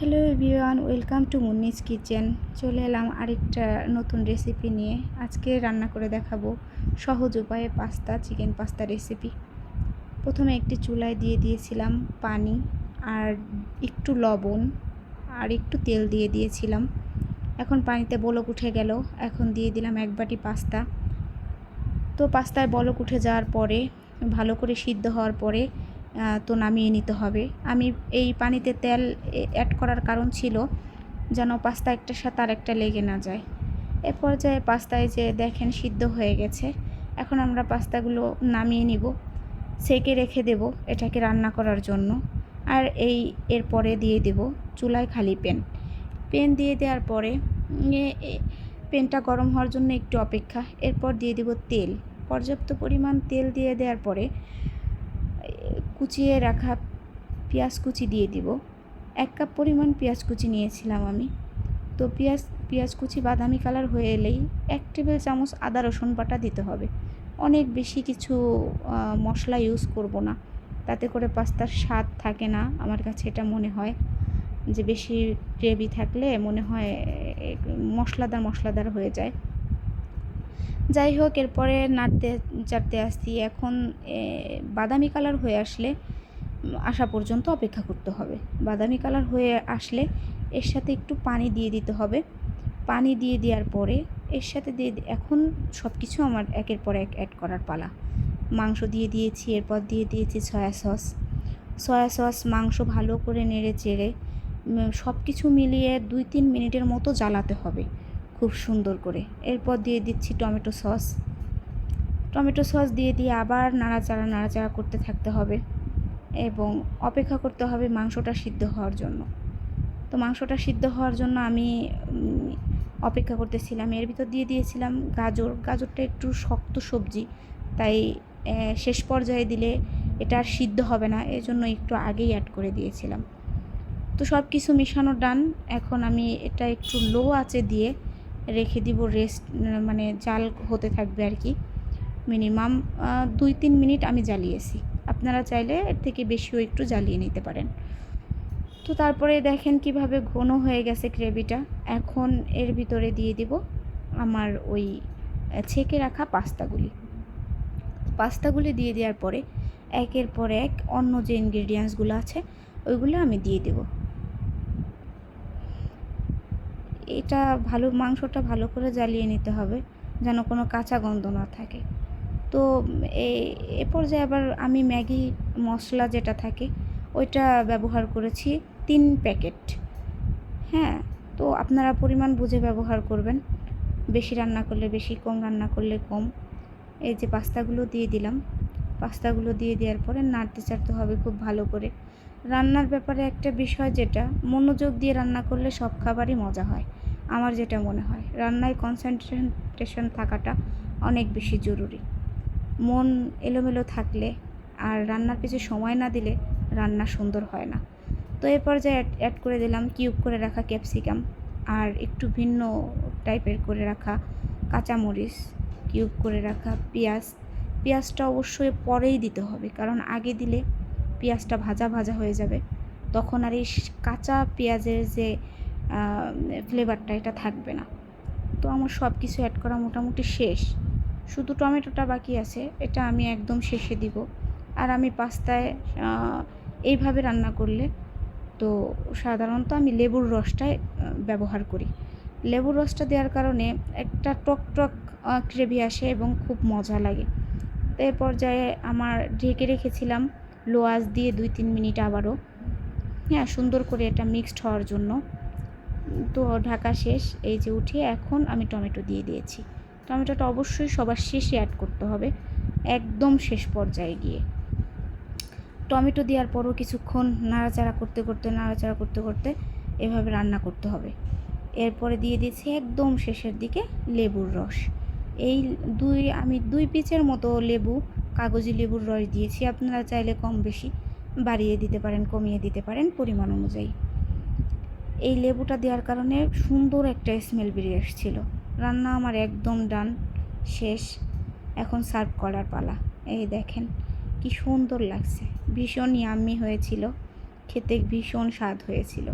Hello everyone welcome to Munni's kitchen চলে এলাম আরেকটা নতুন রেসিপি নিয়ে। আজকে রান্না করে দেখাবো সহজ উপায়ে পাস্তা চিকেন পাস্তা রেসিপি প্রথমে একটি চুলায় দিয়ে দিয়েছিলাম পানি আর একটু লবণ আর একটু তেল দিয়ে দিয়েছিলাম। এখন পানিতে বলক উঠে গেল। এখন দিয়ে দিলাম এক বাটি পাস্তা। তো পাস্তায় বলক উঠে যাওয়ার পরে, ভালো করে সিদ্ধ হওয়ার পরে তো নামিয়ে নিতে হবে। আমি এই পানিতে তেল অ্যাড করার কারণ ছিল যেন পাস্তা একটার সাথে আর একটা লেগে না যায়। এ পর্যায়ে পাস্তায় যে দেখেন সিদ্ধ হয়ে গেছে, এখন আমরা পাস্তাগুলো নামিয়ে নিব, সেকে রেখে দেব এটাকে রান্না করার জন্য। আর এই এরপরে দিয়ে দেব চুলায় খালি পেন। পেন দিয়ে দেওয়ার পরে পেনটা গরম হওয়ার জন্য একটু অপেক্ষা। এরপর দিয়ে দেব তেল। পর্যাপ্ত পরিমাণ তেল দিয়ে দেওয়ার পরে কুচিয়ে রাখা পেঁয়াজ কুচি দিয়ে দিব। এক কাপ পরিমাণ পেঁয়াজ কুচি নিয়েছিলাম আমি। তো পেঁয়াজ পেঁয়াজ কুচি বাদামি কালার হয়ে এলেই এক টেবিল চামচ আদা রসুন বাটা দিতে হবে। অনেক বেশি কিছু মশলা ইউজ করব না। তাতে করে পাস্তার স্বাদ থাকে না, আমার কাছে এটা মনে হয়। যে বেশি গ্রেভি থাকলে মনে হয় মশলাদার মশলাদার হয়ে যায়। যাই হোক, এরপরে নাড়তে চাড়তে আসছি। এখন বাদামি কালার হয়ে আসলে আসা পর্যন্ত অপেক্ষা করতে হবে। বাদামি কালার হয়ে আসলে এর সাথে একটু পানি দিয়ে দিতে হবে। পানি দিয়ে দেওয়ার পরে এর সাথে দিয়ে এখন সব কিছু আমার একের পর এক অ্যাড করার পালা। মাংস দিয়ে দিয়েছি, এরপর দিয়ে দিয়েছি সয়া সস সয়া সস মাংস ভালো করে নেড়ে চেড়ে সব কিছু মিলিয়ে দুই তিন মিনিটের মতো জ্বালাতে হবে। খুব সুন্দর করে। এরপর দিয়ে দিচ্ছি টমেটো সস। টমেটো সস দিয়ে দিয়ে আবার নাড়াচাড়া নাড়াচাড়া করতে থাকতে হবে এবং অপেক্ষা করতে হবে মাংসটা সিদ্ধ হওয়ার জন্য। তো মাংসটা সিদ্ধ হওয়ার জন্য আমি অপেক্ষা করতেছিলাম। এর ভিতর দিয়ে দিয়েছিলাম গাজর। গাজরটা একটু শক্ত সবজি, তাই শেষ পর্যায়ে দিলে এটা আর সিদ্ধ হবে না। এজন্য একটু আগেই অ্যাড করে দিয়েছিলাম। তো সব কিছু মেশানো ডান এখন আমি এটা একটু লো আছে দিয়ে রেখে দিব রেস্ট মানে জাল হতে থাকবে আর কি। মিনিমাম দুই তিন মিনিট আমি জ্বালিয়েছি। আপনারা চাইলে এর থেকে বেশিও একটু জ্বালিয়ে নিতে পারেন। তো তারপরে দেখেন কীভাবে ঘন হয়ে গেছে গ্রেভিটা। এখন এর ভিতরে দিয়ে দিব আমার ওই ছেঁকে রাখা পাস্তাগুলি। পাস্তাগুলি দিয়ে দেওয়ার পরে একের পর এক অন্য যে ইনগ্রেডিয়েন্টসগুলো আছে, ওইগুলো আমি দিয়ে দেবো। এটা ভালো, মাংসটা ভালো করে জ্বালিয়ে নিতে হবে যেন কোনো কাঁচা গন্ধ না থাকে। তো এ পর্যায়ে আবার আমি ম্যাগি মশলা যেটা থাকে ওইটা ব্যবহার করেছি তিন প্যাকেট। হ্যাঁ তো আপনারা পরিমাণ বুঝে ব্যবহার করবেন। বেশি রান্না করলে বেশি, কম রান্না করলে কম। এই যে পাস্তাগুলো দিয়ে দিলাম, পাস্তাগুলো দিয়ে দেওয়ার পরে নাড়তে চাড়তে হবে খুব ভালো করে। রান্নার ব্যাপারে একটা বিষয় যেটা, মনোযোগ দিয়ে রান্না করলে সব খাবারই মজা হয়। আমার যেটা মনে হয়, রান্নায় কনসেন্ট্রেশন থাকাটা অনেক বেশি জরুরি। মন এলোমেলো থাকলে আর রান্নার পিছু সময় না দিলে রান্না সুন্দর হয় না। তো এ পর্যায়ে অ্যাড করে দিলাম কিউব করে রাখা ক্যাপসিকাম আর একটু ভিন্ন টাইপের করে রাখা কাঁচামরিচ কিউব করে রাখা পেঁয়াজ। পেঁয়াজটা অবশ্যই পরেই দিতে হবে, কারণ আগে দিলে পেঁয়াজটা ভাজা ভাজা হয়ে যাবে, তখন আর এই কাঁচা পেঁয়াজের যে ফ্লেভারটা এটা থাকবে না। তো আমার সব কিছু অ্যাড করা মোটামুটি শেষ। শুধু টমেটোটা বাকি আছে, এটা আমি একদম শেষে দিব। আর আমি পাস্তায় এইভাবে রান্না করলে তো সাধারণত আমি লেবুর রসটাই ব্যবহার করি। লেবুর রসটা দেওয়ার কারণে একটা টক টক গ্রেভি আসে এবং খুব মজা লাগে। তো এ পর্যায়ে আমার ঢেকে রেখেছিলাম লোয়াজ দিয়ে দুই তিন মিনিট আবারও হ্যাঁ সুন্দর করে এটা মিক্সড হওয়ার জন্য। তো ঢাকা শেষ, এই যে উঠিয়ে এখন আমি টমেটো দিয়ে দিয়েছি। টমেটোটা অবশ্যই সবার শেষে অ্যাড করতে হবে, একদম শেষ পর্যায়ে গিয়ে। টমেটো দেওয়ার পরও কিছুক্ষণ নাড়াচাড়া করতে করতে, নাড়াচাড়া করতে করতে এভাবে রান্না করতে হবে। এরপরে দিয়ে দিয়েছি একদম শেষের দিকে লেবুর রস। এই দুই, আমি দুই পিচের মতো লেবু কাগজি লেবুর রস দিয়েছি, আপনারা চাইলে কম বেশি বাড়িয়ে দিতে পারেন, কমিয়ে দিতে পারেন পরিমাণ অনুযায়ী। এই লেবুটা দেওয়ার কারণে সুন্দর একটা স্মেল বেরিয়ে এসেছিল। রান্না আমার একদম ডান শেষ। এখন সার্ভ করার পালা। এই দেখেন, কি সুন্দর লাগছে। ভীষণ ইয়াম্মি হয়েছিল। খেতে ভীষণ স্বাদ হয়েছিল।